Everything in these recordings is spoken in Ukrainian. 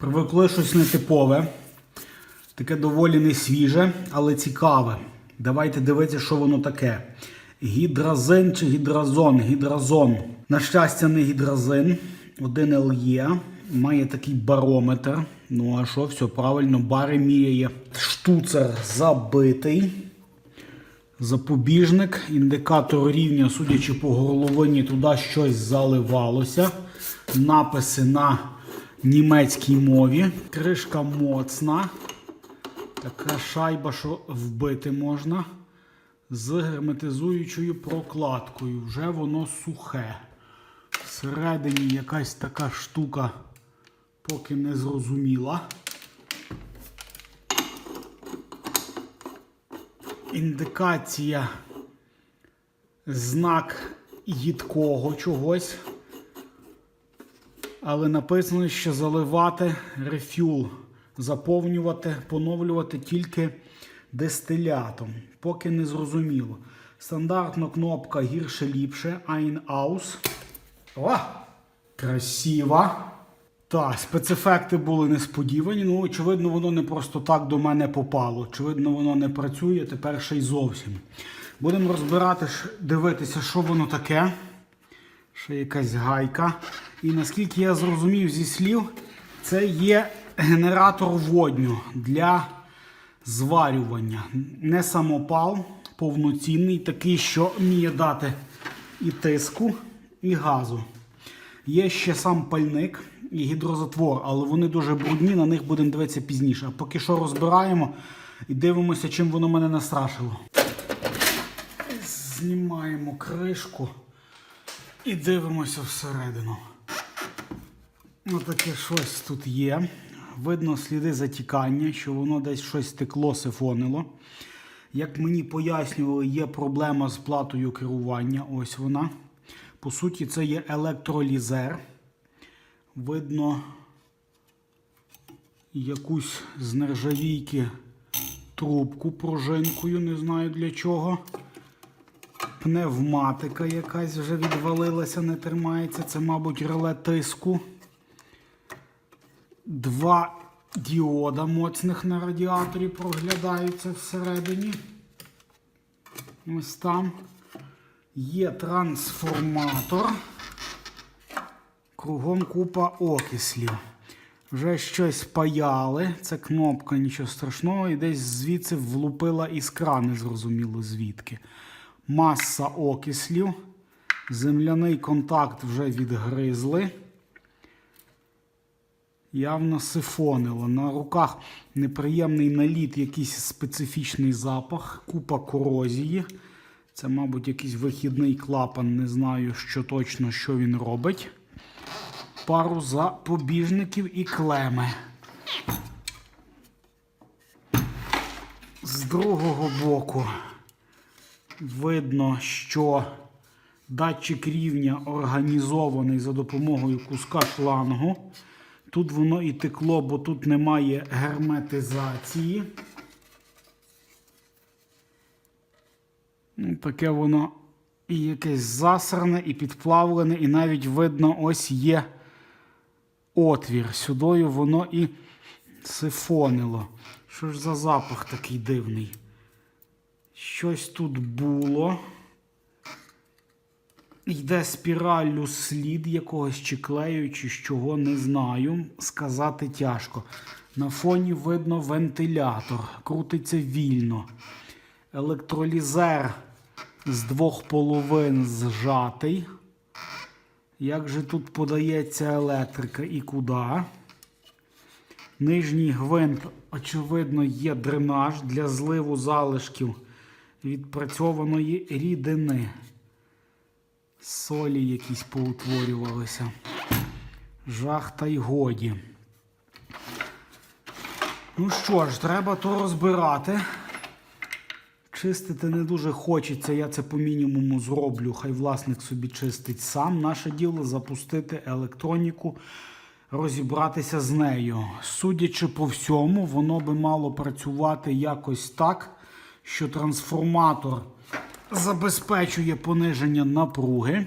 Привикли щось нетипове, таке доволі не свіже, але цікаве. Давайте дивитися, що воно таке. Гідразин чи гідразон? Гідразон. На щастя, не гідразин. Один LE. Має такий барометр. Ну а що, все правильно, бари міряє. Штуцер забитий. Запобіжник, індикатор рівня, судячи по горловині, туди щось заливалося. Написи на німецькій мові. Кришка моцна. Така шайба, що вбити можна. З герметизуючою прокладкою. Вже воно сухе. Всередині якась така штука, поки не зрозуміла. індикація, знак їдкого чогось. Але написано, що заливати рефюл, заповнювати, поновлювати тільки дистилятом. Поки не зрозуміло. Стандартна кнопка гірше ліпше. Ein aus. О! Красиво. Так, спецефекти були несподівані. Ну, очевидно, воно не просто так до мене попало. Очевидно, воно не працює тепер ще й зовсім. Будемо розбирати, дивитися, що воно таке. Ще якась гайка. І наскільки я зрозумів зі слів, це є генератор водню для зварювання. Не самопал, повноцінний, такий, що вміє дати і тиску, і газу. Є ще сам пальник і гідрозатвор, але вони дуже брудні, на них будемо дивитися пізніше. А поки що розбираємо і дивимося, чим воно мене настрашило. Знімаємо кришку і дивимося всередину. Отаке щось тут є. Видно сліди затікання, що воно десь щось текло, сифонило. Як мені пояснювали, є проблема з платою керування. Ось вона. По суті, це є електролізер. Видно якусь з нержавійки трубку пружинкою, не знаю для чого. Пневматика якась вже відвалилася, не тримається. Це, мабуть, реле тиску. Два діода моцних на радіаторі проглядаються всередині. Ось там. Є трансформатор. Кругом купа окислів. Вже щось паяли. Це кнопка, нічого страшного. І десь звідси влупила іскра, незрозуміло звідки. Маса окислів. Земляний контакт вже відгризли. Явно сифонило. На руках неприємний наліт, якийсь специфічний запах, купа корозії. Це, мабуть, якийсь вихідний клапан, не знаю, що точно що він робить. Пару запобіжників і клеми. З другого боку видно, що датчик рівня організований за допомогою куска шлангу. Тут воно і текло, бо тут немає герметизації. Ну, Таке воно і якесь засране, і підплавлене, і навіть видно, ось є отвір. Сюдою воно і сифонило. Що ж за запах такий дивний? Щось тут було. Йде спіраллю слід якогось чи клею, чи чого не знаю. Сказати тяжко. На фоні видно вентилятор. Крутиться вільно. Електролізер з двох половин зжатий. Як же тут подається електрика і куди? Нижній гвинт, очевидно, є дренаж для зливу залишків відпрацьованої рідини. Солі якісь поутворювалися. Жах та й годі. Ну що ж, треба то розбирати. Чистити не дуже хочеться, я це по мінімуму зроблю. Хай власник собі чистить сам. Наше діло запустити електроніку, розібратися з нею. Судячи по всьому, воно би мало працювати якось так, що трансформатор забезпечує пониження напруги.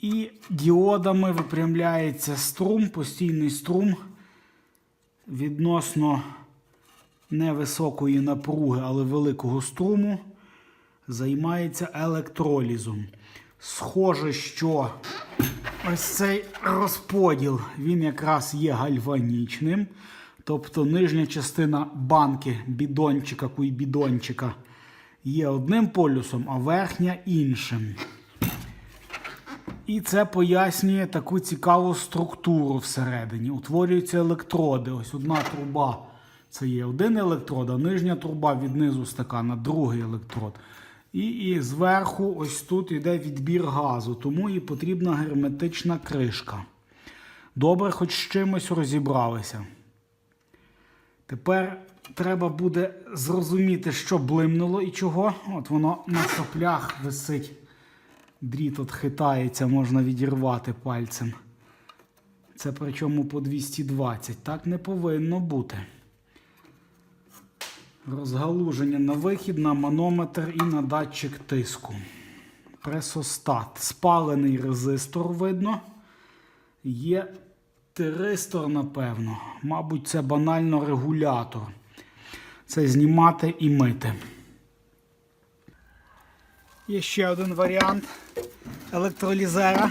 І діодами випрямляється струм, постійний струм відносно невисокої напруги, але великого струму займається електролізом. Схоже, що ось цей розподіл він якраз є гальванічним. Тобто нижня частина банки бідончика, куйбідончика є одним полюсом, а верхня іншим. І це пояснює таку цікаву структуру всередині. Утворюються електроди. Ось одна труба це є один електрод, а нижня труба від низу стакана другий електрод. І, і зверху ось тут йде відбір газу, тому і потрібна герметична кришка. Добре, хоч з чимось розібралися. Тепер треба буде зрозуміти, що блимнуло і чого. От воно на соплях висить. Дріт от хитається, можна відірвати пальцем. Це причому по 220. Так не повинно бути. Розгалуження на вихід, на манометр і на датчик тиску. Пресостат. Спалений резистор видно. Є тиристор, напевно. Мабуть, це банально регулятор. Це знімати і мити. Є ще один варіант електролізера.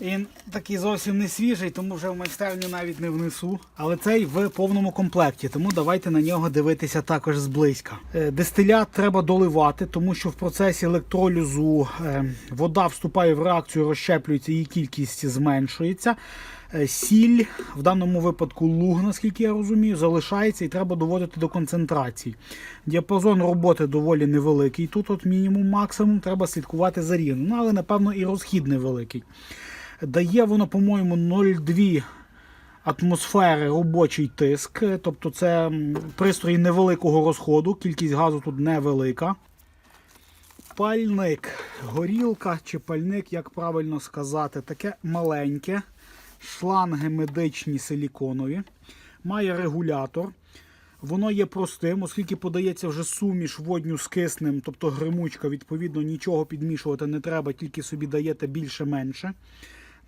Він такий зовсім не свіжий, тому вже в майстерню навіть не внесу. Але цей в повному комплекті, тому давайте на нього дивитися також зблизька. Е, Дистилят треба доливати, тому що в процесі електролізу е, вода вступає в реакцію, розщеплюється, її кількість зменшується. Е, Сіль, в даному випадку луг, наскільки я розумію, залишається і треба доводити до концентрації. Діапазон роботи доволі невеликий. Тут от мінімум максимум, треба слідкувати за рівнем. Ну, але напевно і розхід невеликий. Дає воно, по-моєму, 0,2 атмосфери робочий тиск. Тобто це м, пристрої невеликого розходу, кількість газу тут невелика. Пальник, горілка чи пальник, як правильно сказати, таке маленьке. Шланги медичні силіконові. Має регулятор. Воно є простим, оскільки подається вже суміш водню з киснем, тобто гримучка, відповідно, нічого підмішувати не треба, тільки собі даєте більше-менше.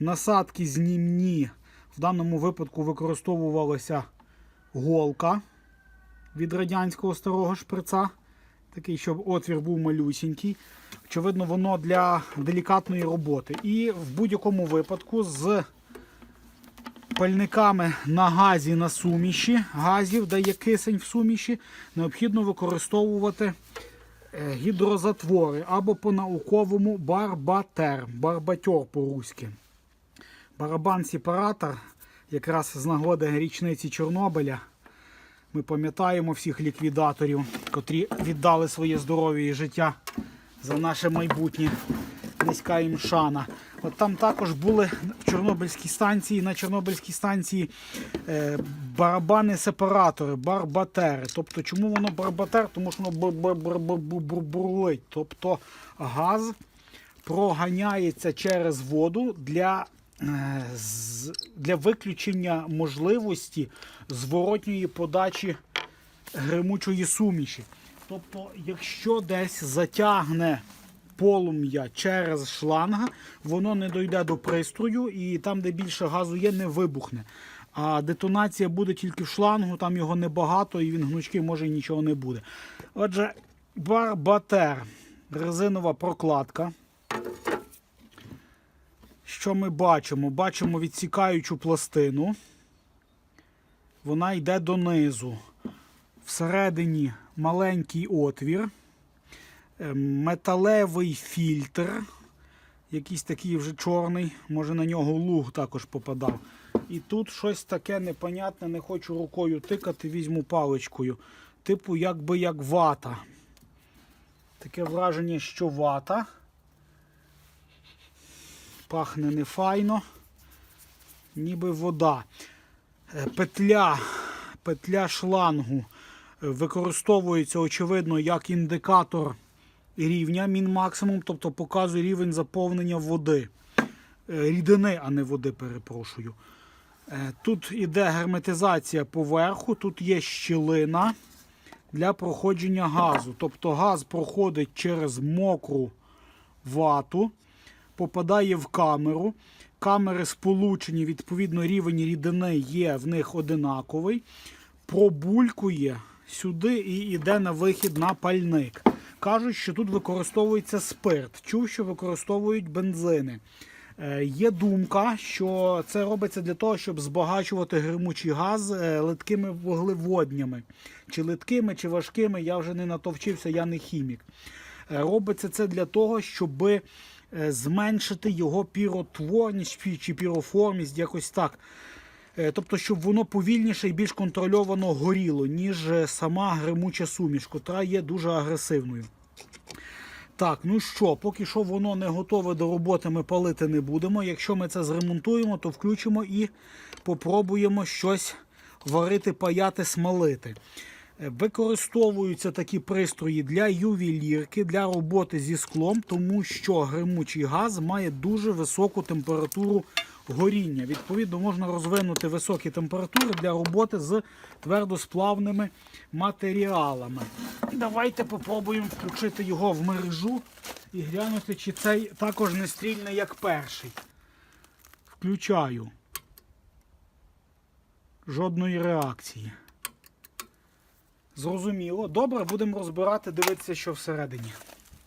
Насадки знімні. В даному випадку використовувалася голка від радянського старого шприца. Такий, щоб отвір був малюсінький. Очевидно, воно для делікатної роботи. І в будь-якому випадку з пальниками на газі на суміші, газів, де є кисень в суміші, необхідно використовувати е, гідрозатвори або по-науковому барбатер, барбатьор по-руськи. Барабан-сепаратор, якраз з нагоди річниці Чорнобиля. Ми пам'ятаємо всіх ліквідаторів, котрі віддали своє здоров'я і життя за наше майбутнє. Низька їм шана. От там також були в Чорнобильській станції, на Чорнобильській станції е, барабани-сепаратори, барбатери. Тобто, чому воно барбатер? Тому що воно бур- бур- бур- бур- бур- бурлить. Тобто газ проганяється через воду для, для виключення можливості зворотньої подачі гримучої суміші. Тобто, якщо десь затягне полум'я через шланг, воно не дойде до пристрою і там, де більше газу є, не вибухне. А детонація буде тільки в шлангу, там його небагато і він гнучкий, може і нічого не буде. Отже, барбатер, резинова прокладка. Що ми бачимо? Бачимо відсікаючу пластину. Вона йде донизу. Всередині маленький отвір, е, металевий фільтр, якийсь такий вже чорний, може на нього луг також попадав. І тут щось таке непонятне, не хочу рукою тикати, візьму паличкою. Типу, якби як вата. Таке враження, що вата. Пахне нефайно, ніби вода. Е, Петля, петля шлангу е, використовується, очевидно, як індикатор рівня мін-максимум, тобто показує рівень заповнення води. Е, Рідини, а не води, перепрошую. Тут іде герметизація поверху, тут є щілина для проходження газу. Тобто газ проходить через мокру вату, попадає в камеру. камери сполучені, відповідно, рівень рідини є в них одинаковий. Пробулькує сюди і йде на вихід на пальник. Кажуть, що тут використовується спирт. Чув, що використовують бензини. Е, Є думка, що це робиться для того, щоб збагачувати гримучий газ е, литкими вуглеводнями. Чи литкими, чи важкими, я вже не натовчився, я не хімік. Е, Робиться це для того, щоб е, зменшити його піротворність чи- чи піроформість, якось так. Е, Тобто, щоб воно повільніше і більш контрольовано горіло, ніж е, сама гримуча суміш, котра є дуже агресивною. Так, ну що, поки що воно не готове до роботи, ми палити не будемо. Якщо ми це зремонтуємо, то включимо і попробуємо щось варити, паяти, смалити. Використовуються такі пристрої для ювелірки, для роботи зі склом, тому що гримучий газ має дуже високу температуру горіння. Відповідно, можна розвинути високі температури для роботи з твердосплавними матеріалами. Давайте попробуємо включити його в мережу і глянути, чи цей також не стрільне, як перший. Включаю. Жодної реакції. Зрозуміло. Добре, будемо розбирати, дивитися, що всередині.